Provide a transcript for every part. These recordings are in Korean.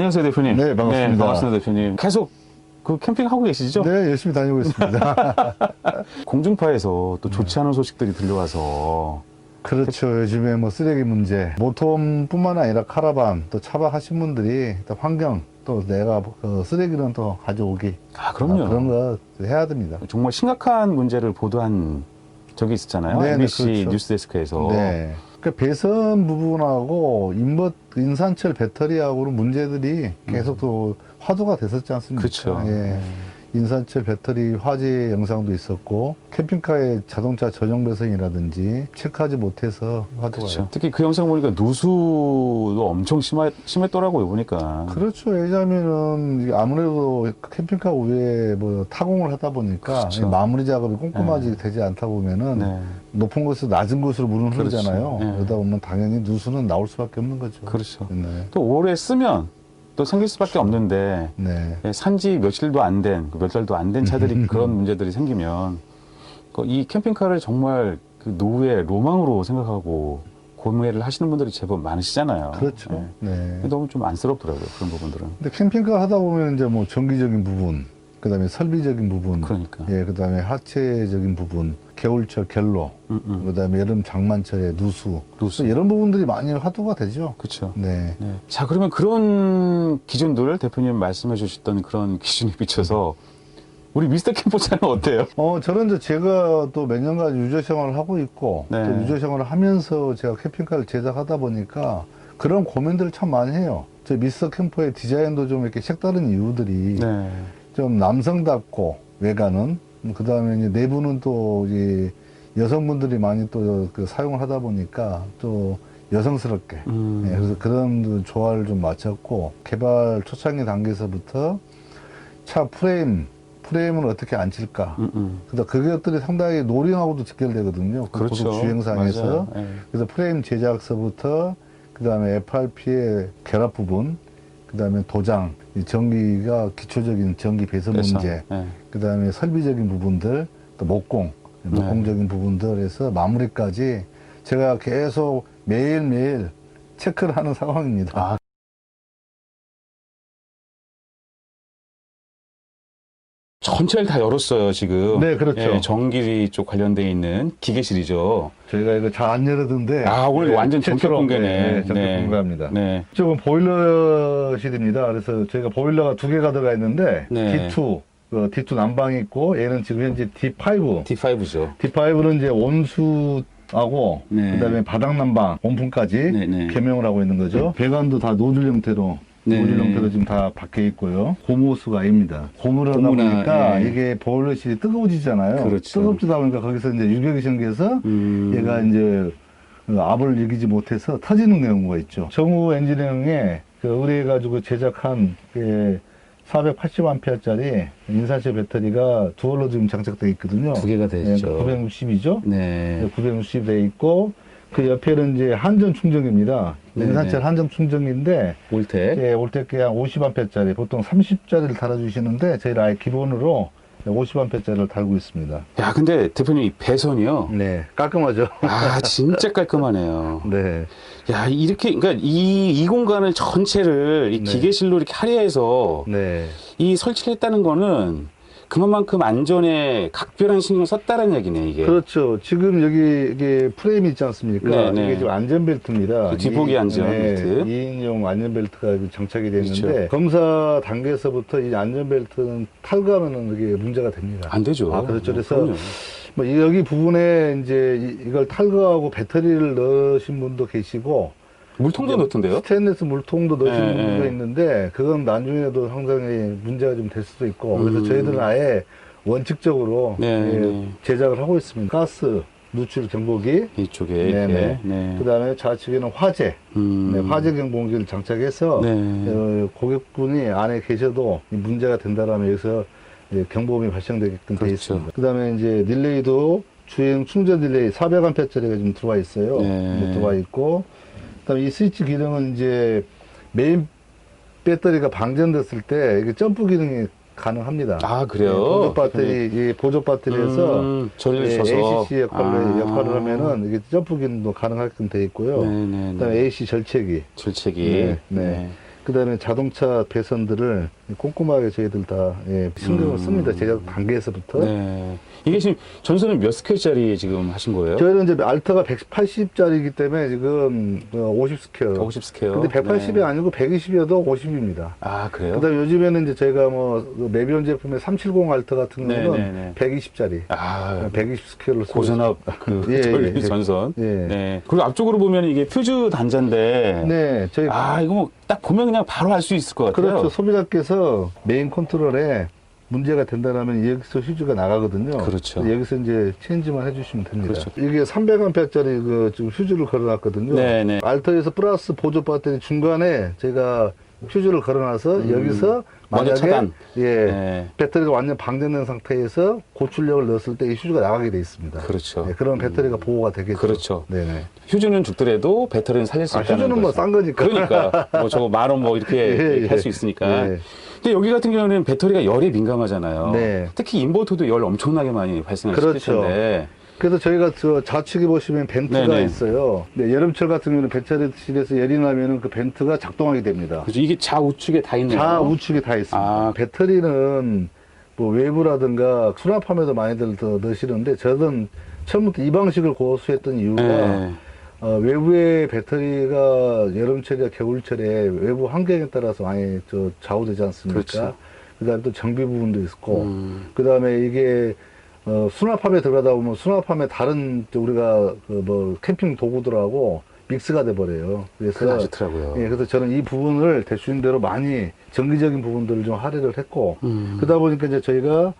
안녕하세요 대표님. 네, 반갑습니다. 반갑습니다 대표님. 계속 그 캠핑 하고 계시죠? 네, 열심히 다니고 있습니다. 공중파에서 또 좋지 않은 소식들이 들려와서 그렇죠. 요즘에 뭐 쓰레기 문제, 모톰뿐만 아니라 카라반, 또 차박하신 분들이 또 환경, 또 내가 그 쓰레기는 또 가져오기. 아 그럼요. 아, 그런 거 해야 됩니다. 정말 심각한 문제를 보도한 적이 있었잖아요. 네, 네, MBC 그렇죠. 뉴스데스크에서. 네. 그 배선 부분하고 인버, 인산철 배터리하고는 문제들이 계속 또 화두가 됐었지 않습니까? 그렇죠. 예. 인산철 배터리 화재 영상도 있었고 캠핑카의 자동차 전용 배선이라든지 체크하지 못해서 화두가 그렇죠. 특히 그 영상 보니까 누수도 엄청 심하, 심했더라고요 보니까. 그렇죠. 왜냐하면은 이게 아무래도 캠핑카 위에 뭐 타공을 하다 보니까 그렇죠. 마무리 작업이 꼼꼼하게 되지 않다 보면은 네. 높은 곳에서 낮은 곳으로 물은 그렇죠. 흐르잖아요. 네. 그러다 보면 당연히 누수는 나올 수밖에 없는 거죠. 그렇죠. 네. 또 오래 쓰면 또 생길 수밖에 그렇죠. 없는데 네. 예, 산지 며칠도 안 된, 그몇 달도 안 된 차들이 그런 문제들이 생기면 그이 캠핑카를 정말 그 노후의 로망으로 생각하고 구매를 하시는 분들이 제법 많으시잖아요. 그렇죠. 예. 네. 너무 좀 안쓰럽더라고요 그런 부분들은. 근데 캠핑카 하다 보면 이제 뭐 전기적인 부분, 그 다음에 설비적인 부분, 그러니까. 예, 그 다음에 하체적인 부분, 겨울철 갤로, 음, 음. 그 다음에 여름 장만철의 누수, 누수. 이런 부분들이 많이 화두가 되죠. 그렇죠. 네. 네. 자 그러면 그런 기준들 대표님 말씀해 주셨던 그런 기준에 비춰서 우리 미스터 캠퍼차는 어때요? 어, 저는 이제 제가 또 몇 년간 유저 생활을 하고 있고, 네. 또 유저 생활을 하면서 제가 캠핑카를 제작하다 보니까 그런 고민들을 참 많이 해요. 저 미스터 캠퍼의 디자인도 좀 이렇게 색다른 이유들이 네. 좀 남성답고, 외관은. 그 다음에 이제 내부는 또, 이 여성분들이 많이 또 그 사용을 하다 보니까 또 여성스럽게. 음. 예, 그래서 그런 조화를 좀 맞췄고, 개발 초창기 단계에서부터 차 프레임, 프레임을 어떻게 앉힐까. 음, 음. 그래서 그것들이 상당히 노령하고도 직결되거든요. 그 그렇죠. 고속 주행상에서. 맞아요. 예. 그래서 프레임 제작서부터 그 다음에 FRP의 결합 부분, 그다음에 도장, 이 전기가 기초적인 전기 배선 그래서, 문제, 예. 그다음에 설비적인 부분들, 또 목공, 네. 목공적인 부분들에서 마무리까지 제가 계속 매일매일 체크를 하는 상황입니다. 아, 전체를 다 열었어요, 지금. 네, 그렇죠. 예, 전기 쪽 관련돼 있는 기계실이죠. 저희가 이거 잘 안 열었는데 아, 오늘 완전 전격 공개네. 네, 전격 네. 공개합니다. 네. 이쪽은 보일러실입니다. 그래서 저희가 보일러가 두 개가 들어가 있는데 네. D2, 그 D2 난방이 있고 얘는 지금 현재 D5. D5죠. D5는 이제 온수 하고 네. 그다음에 바닥 난방, 온풍까지 네, 네. 개명을 하고 있는 거죠. 배관도 다 노즐 형태로 네. 노즐 형태로 지금 다 박혀 있고요. 고무호스가 아닙니다. 고무를 하다 고무나, 보니까 예. 이게 보일러실이 뜨거워지잖아요. 그렇죠. 뜨겁지다 보니까 거기서 이제 유격이 생겨서 음. 얘가 이제 그 압을 이기지 못해서 터지는 경우가 있죠. 정우 엔지니어링에 그 의뢰해가지고 제작한 그 480A짜리 인산철 배터리가 두얼로 지금 장착되어 있거든요. 두 개가 되죠. 960이죠. 네. 960 돼 있고 그 옆에는 이제 한전 충전기입니다. 인산철 한전 충전기인데 올텍. 예, 올 때께 한 50A짜리 보통 30짜리를 달아주시는데 저희는 아예 기본으로 50A짜리를 달고 있습니다. 야, 근데 대표님 이 배선이요. 네, 깔끔하죠. 아, 진짜 깔끔하네요. 네. 야, 이렇게, 그러니까 이, 이 공간을 전체를 이 네. 기계실로 이렇게 할애해서 네. 이 설치를 했다는 거는 그만큼 안전에 각별한 신경을 썼다는 얘기네, 이게. 그렇죠. 지금 여기 이게 프레임이 있지 않습니까? 네, 네. 이게 지금 안전벨트입니다. 그 뒷보기 이- 안전벨트. 네, 2인용 안전벨트가 장착이 되어 있는데 그렇죠. 검사 단계에서부터 이 안전벨트는 탈거하면 이게 문제가 됩니다. 안 되죠. 아, 그렇죠. 그래서 그럼요. 뭐 이- 여기 부분에 이제 이- 이걸 탈거하고 배터리를 넣으신 분도 계시고 물통도 넣던데요? 스테인리스 물통도 넣으신 네, 분도 네. 있는데 그건 나중에도 상당히 문제가 좀 될 수도 있고 그래서 음. 저희들은 아예 원칙적으로 네, 예, 네. 제작을 하고 있습니다. 가스 누출 경보기, 이쪽에 네네. 이렇게. 네. 그다음에 좌측에는 화재, 음. 네, 화재 경보기를 장착해서 네. 어, 고객분이 안에 계셔도 이 문제가 된다라면 여기서 예, 경보음이 발생되게끔 그렇죠. 있습니다. 그다음에 이제 릴레이도 주행 충전 릴레이 400A짜리가 지금 들어와 있어요. 네. 뭐 들어와 있고, 그다음에 이 스위치 기능은 이제 메인 배터리가 방전됐을 때 이게 점프 기능이 가능합니다. 아, 그래요? 예, 보조 배터리, 이 보조 배터리에서 음, 전리를 예, 줘서. ACC 역할을, 아. 역할을 하면은 이게 점프 기능도 가능하게끔 되어 있고요. 네네. 그다음에 AC 절체기. 절책이. 네, 네. 그다음에 자동차 배선들을 꼼꼼하게 저희들 다 예, 신경을 음. 씁니다. 제작 단계에서부터. 네. 이게 지금 전선은 몇 스퀘어짜리 지금 하신 거예요? 저희는 이제 알타가 180짜리이기 때문에 지금 50 스퀘어. 50 스퀘어. 근데 180이 네. 아니고 120이어도 50입니다. 아, 그래요? 그다음에 요즘에는 이제 저희가 뭐그 메비온 제품의 370 알타 같은 네, 경우는 네, 네. 120짜리, 아, 120 스퀘어를 고전압 그 예, 전류 예. 전선. 예. 네. 그리고 앞쪽으로 보면 이게 퓨즈 단자인데. 네, 저희 아, 이거 뭐 딱 보면 그냥 바로 알 수 있을 것 같아요. 그렇죠. 소비자께서 메인 컨트롤에 문제가 된다면 여기서 휴즈가 나가거든요. 그렇죠. 여기서 이제 체인지만 해주시면 됩니다. 그렇죠. 이게 300A짜리 그 지금 휴즈를 걸어놨거든요. 네, 네. 알터에서 플러스 보조 배터리 중간에 제가 휴즈를 걸어놔서 여기서 먼저 만약에. 예 음. 네. 배터리가 완전 방전된 상태에서 고출력을 넣었을 때 이 휴즈가 나가게 돼 있습니다. 그렇죠. 네, 그런 배터리가 보호가 되겠죠. 그렇죠. 네네. 휴즈는 죽더라도 배터리는 살릴 수 아, 있다는 휴즈는 뭐. 싼 거니까. 그러니까 뭐 저거 만 원 뭐 이렇게 예, 예. 할수 있으니까. 예. 근데 여기 같은 경우는 배터리가 열에 민감하잖아요. 네. 특히 인버터도 열 엄청나게 많이 발생을 그렇죠. 시킬 텐데. 그래서 저희가 저 좌측에 보시면 벤트가 네네. 있어요. 네, 여름철 같은 경우는 배터리실에서 열이 나면은 그 벤트가 작동하게 됩니다. 그죠? 이게 좌우측에 다 있네요. 좌우측에 다 있습니다. 아. 배터리는 뭐 외부라든가 수납함에도 많이들 더 넣으시는데 저는 처음부터 이 방식을 고수했던 이유가 네. 어, 외부의 배터리가 여름철이나 겨울철에 외부 환경에 따라서 많이 저 좌우되지 않습니까? 그렇죠. 그다음에 또 정비 부분도 있고 음. 그다음에 이게 어, 수납함에 들어가다 보면 수납함에 다른 저 우리가 그 뭐 캠핑 도구들하고 믹스가 돼 버려요. 그래서 안 좋더라고요. 예, 그래서 저는 이 부분을 대수님대로 많이 정기적인 부분들을 좀 할애를 했고 음. 그러다 보니까 이제 저희가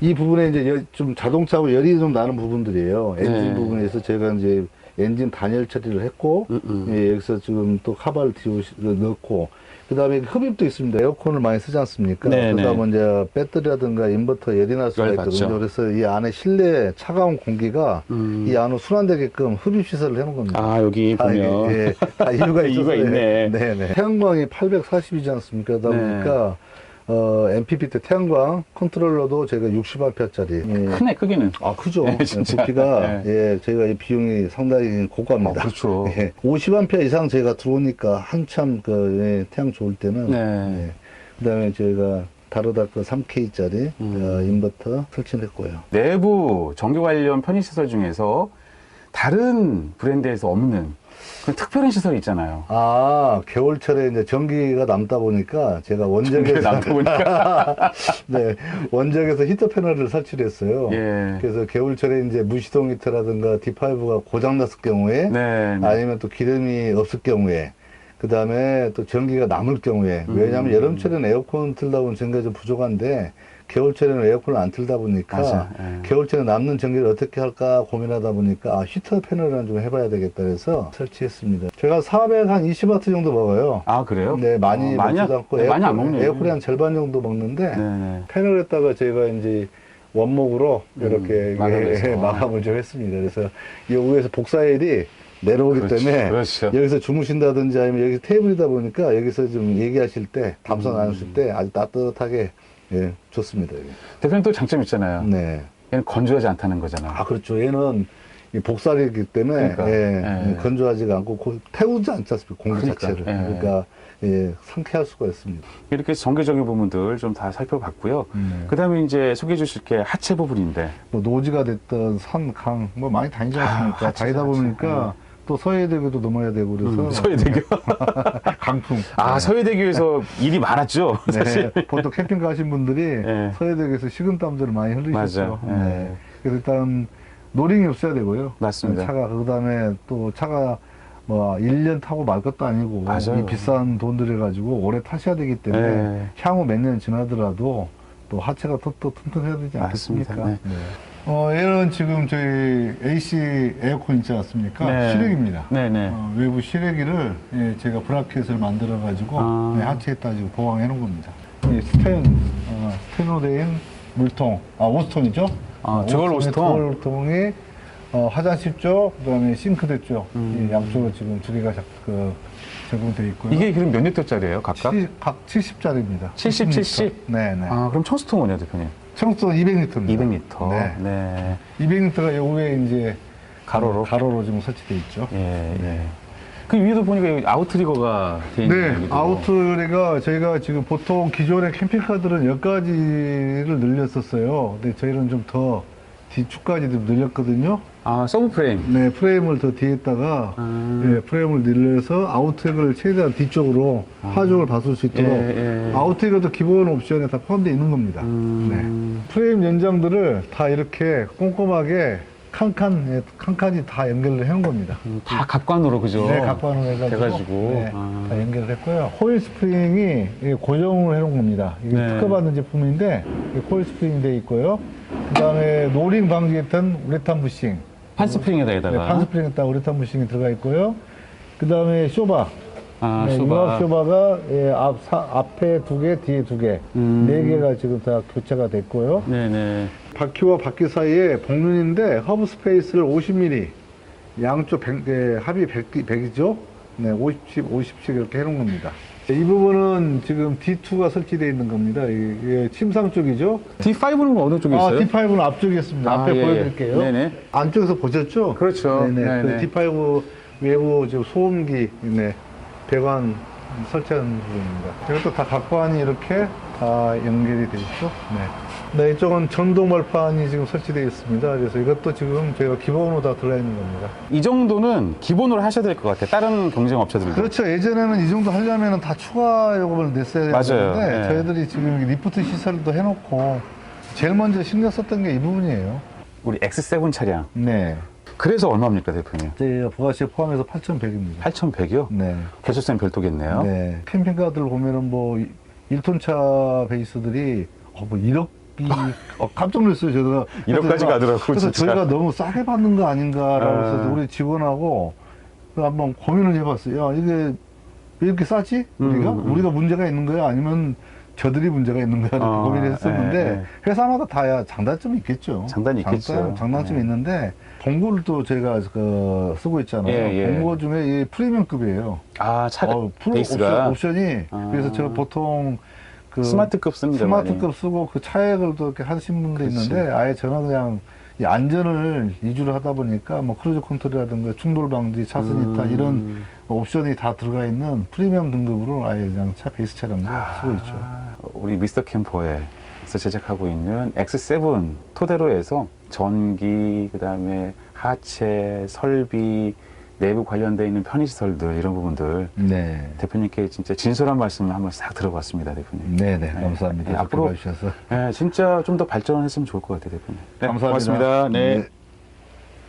이 부분에 이제 열- 좀 자동차하고 열이 좀 나는 부분들이에요. 엔진 네. 부분에서 제가 이제 엔진 단열 처리를 했고 음, 음. 예, 여기서 지금 또 카바를 뒤로 넣고 그다음에 흡입도 있습니다. 에어컨을 많이 쓰지 않습니까? 네, 그러다 네. 보면 이제 배터리라든가 인버터 열이 날 수가 열 있거든요. 받죠. 그래서 이 안에 실내 차가운 공기가 음. 이 안으로 순환되게끔 흡입 시설을 해놓은 겁니다. 아, 여기 다, 보면. 예, 예. 다 이유가 이유가 있네. 네, 네. 태양광이 840이지 않습니까? 그러다 네. 보니까 어, MPPT 태양광 컨트롤러도 제가 60A짜리. 예. 크네, 크기는. 아, 크죠. 네, 진짜. 부피가, 네. 예, 저희가 이 비용이 상당히 고가입니다. 어, 그렇죠. 예, 50A 이상 저희가 들어오니까 한참 그, 예, 태양 좋을 때는. 네. 예. 그 다음에 저희가 다르다크 3K짜리 음. 어, 인버터 설치를 했고요. 내부 전기 관련 편의시설 중에서 다른 브랜드에서 없는 그런 특별한 시설이 있잖아요. 아, 겨울철에 이제 전기가 남다 보니까 제가 원적에서 남다 보니까. 네, 원적에서 히터 패널을 설치를 했어요. 예. 그래서 겨울철에 이제 무시동 히터라든가 D5가 고장 났을 경우에 네. 네. 아니면 또 기름이 없을 경우에 그 다음에 또 전기가 남을 경우에 음. 왜냐하면 여름철에는 에어컨 틀다 보면 전기가 좀 부족한데 겨울철에는 에어컨을 안 틀다 보니까. 예. 겨울철에 남는 전기를 어떻게 할까 고민하다 보니까 아, 히터 패널을 좀 해봐야 되겠다 그래서 설치했습니다. 제가 400한 20와트 정도 먹어요. 아, 그래요? 네, 많이 어, 많이, 않고 네, 많이 안 먹네요. 에어컨이 한 절반 정도 먹는데 네네. 패널에다가 제가 이제 원목으로 이렇게 음, 마감해서. 이게 마감을 좀 했습니다. 그래서 이 위에서 복사일이 내려오기 그렇죠, 때문에 그렇죠. 여기서 주무신다든지 아니면 여기 테이블이다 보니까 여기서 좀 얘기하실 때 담소 음. 나누실 때 아주 따뜻하게 예, 좋습니다. 이게. 대표님 또 장점 있잖아요. 네. 얘는 건조하지 않다는 거잖아요. 아 그렇죠. 얘는 이 복사이기 때문에 그러니까. 예, 예. 건조하지가 않고 고- 태우지 않지 않습니까? 공기 그러니까. 자체를. 예. 그러니까 예, 상쾌할 수가 있습니다. 이렇게 전개적인 부분들 좀 다 살펴봤고요. 음. 그 다음에 이제 소개해 주실 게 하체 부분인데. 뭐 노지가 됐던 산, 강, 뭐 많이 다니지 않습니까? 아, 다니다 하체, 보니까 또 서해대교도 넘어야 되고 그래서 음, 서해대교. 강풍. 아, 네. 서해대교에서 일이 많았죠. 사실. 네, 보통 캠핑 가신 분들이 네. 서해대교에서 식은땀들을 많이 흘리셨죠. 맞아요. 네. 네. 그래서 일단 노링이 없어야 되고요. 맞습니다. 차가 그다음에 또 차가 뭐 1년 타고 말 것도 아니고 맞아요. 이 비싼 돈 들여가지고 오래 타셔야 되기 때문에 네. 향후 몇 년 지나더라도 또 하체가 또, 또 튼튼해야 되지. 않겠습니까? 네. 어, 얘는 지금 저희 AC 에어컨 있지 않습니까? 네. 실외기입니다. 네네. 어, 외부 실외기를 예, 제가 브라켓을 만들어 가지고 아. 하체에다 지금 보강해 놓은 겁니다. 이 스텐 어, 스테노데인 물통 아 오스톤이죠? 아, 저걸 오스톤? 오스통이 어, 화장실 쪽 그다음에 싱크대 쪽 음. 이 양쪽으로 지금 두 개가 작, 그, 제공되어 있고요. 이게 그럼 몇 리터짜리예요, 각각? 칠- 각 70짜리입니다. 70, 70? 네네. 아, 그럼 뭐냐, 대표님? 청소 200리터입니다. 200리터. 네. 네. 200리터가 요 위에 이제 가로로? 가로로 지금 설치되어 있죠. 예, 예. 그 위에도 보니까 여기 아웃트리거가 돼 있는 네. 아우트레가 저희가 지금 보통 기존의 캠핑카들은 여기까지를 늘렸었어요. 근데 저희는 좀 더 뒤축까지 좀 늘렸거든요. 아 서브 프레임. 네, 프레임을 더 뒤에다가 아. 네, 프레임을 늘려서 아우트랙을 최대한 뒤쪽으로 하중을 받을 수 있도록 예, 예. 아우트랙도 기본 옵션에 다 포함되어 있는 겁니다. 음. 네. 프레임 연장들을 다 이렇게 꼼꼼하게 칸칸, 예, 칸칸이 다 연결을 해놓은 겁니다. 음, 다 갑관으로 그죠? 네, 각관을 해가지고, 돼가지고. 네, 아. 다 연결을 했고요. 코일 스프링이 고정을 해놓은 겁니다. 이게 네. 특허받는 제품인데 코일 스프링이 돼 있고요. 그 다음에 노링 방지했던 우레탄 부싱, 판 스프링에다 네, 에다가. 판 스프링에다 우레탄 부싱이 들어가 있고요. 그 다음에 쇼바, 아 네, 쇼바. 융합 쇼바가 예, 앞, 사- 앞에 두 개, 뒤에 두 개, 음. 네 개가 지금 다 교체가 됐고요. 네네. 바퀴와 바퀴 사이에 복륜인데 허브 스페이스를 50mm 양쪽 100, 네, 합이 100, 100이죠 네, 50씩 50씩 이렇게 해놓은 겁니다 이 부분은 지금 D2가 설치되어 있는 겁니다 이게 침상 쪽이죠 D5는 어느 쪽에 아, 있어요? D5는 앞쪽에 있습니다 아, 앞에 예, 예. 보여드릴게요 네네. 안쪽에서 보셨죠? 그렇죠. 네네. 네네. 그 D5 외부 지금 소음기 네, 배관 설치하는 부분입니다. 이것도 다 각관이 이렇게 다 연결이 되어 있죠. 네. 네, 이쪽은 전동 발판이 지금 설치되어 있습니다. 그래서 이것도 지금 저희가 기본으로 다 들어가 있는 겁니다. 이 정도는 기본으로 하셔야 될 것 같아요. 다른 경쟁 업체들도. 그렇죠. 예전에는 이 정도 하려면 다 추가 요금을 냈어야 맞아요. 되는데 네. 저희들이 지금 리프트 시설도 해놓고 제일 먼저 신경 썼던 게 이 부분이에요. 우리 X7 차량. 네. 그래서 얼마입니까, 대표님? 저희가 부가세 포함해서 8,100입니다. 8,100이요? 네. 개소세는 별도겠네요. 네. 캠핑카들 보면은 뭐 1톤 차 베이스들이 어, 뭐 1억 이 어, 깜짝 놀랐어요. 저희가 1억까지 가더라고요, 그래서 진짜. 저희가 너무 싸게 받는 거 아닌가라고 아. 해서 우리 직원하고 그 한번 고민을 해봤어요. 야 이게 왜 이렇게 싸지? 우리가 음, 음. 우리가 문제가 있는 거야? 아니면 저들이 문제가 있는 거야? 이렇게 어, 고민을 했었는데 예, 예. 회사마다 다 장단점이 있겠죠. 장단이 있겠죠. 장단, 장단점이 네. 있는데 봉고를 또 저희가 그 쓰고 있잖아요. 예, 예. 봉고 중에 이 프리미엄급이에요. 아, 차 어, 프로 옵션, 이 아. 그래서 제가 보통 그 스마트급 씁니다. 많이. 스마트급 쓰고 그 차액을 또 이렇게 하시는 분도 그렇지. 있는데 아예 저는 그냥 이 안전을 위주로 하다 보니까 뭐 크루즈 컨트롤이라든가 충돌 방지, 차선 이탈 음. 이런 옵션이 다 들어가 있는 프리미엄 등급으로 아예 그냥 차 베이스 차량도 쓰고 있죠. 아, 우리 미스터 캠퍼에 서 제작하고 있는 X7 토대로 해서 전기, 그 다음에 하체, 설비, 내부 관련되어 있는 편의시설들, 이런 부분들 네. 대표님께 진짜 진솔한 말씀을 한번 싹 들어봤습니다, 대표님. 네네, 감사합니다. 네, 이렇게 앞으로 봐주셔서. 네, 진짜 좀 더 발전했으면 좋을 것 같아요, 대표님. 네, 감사합니다. 고맙습니다. 네. 네.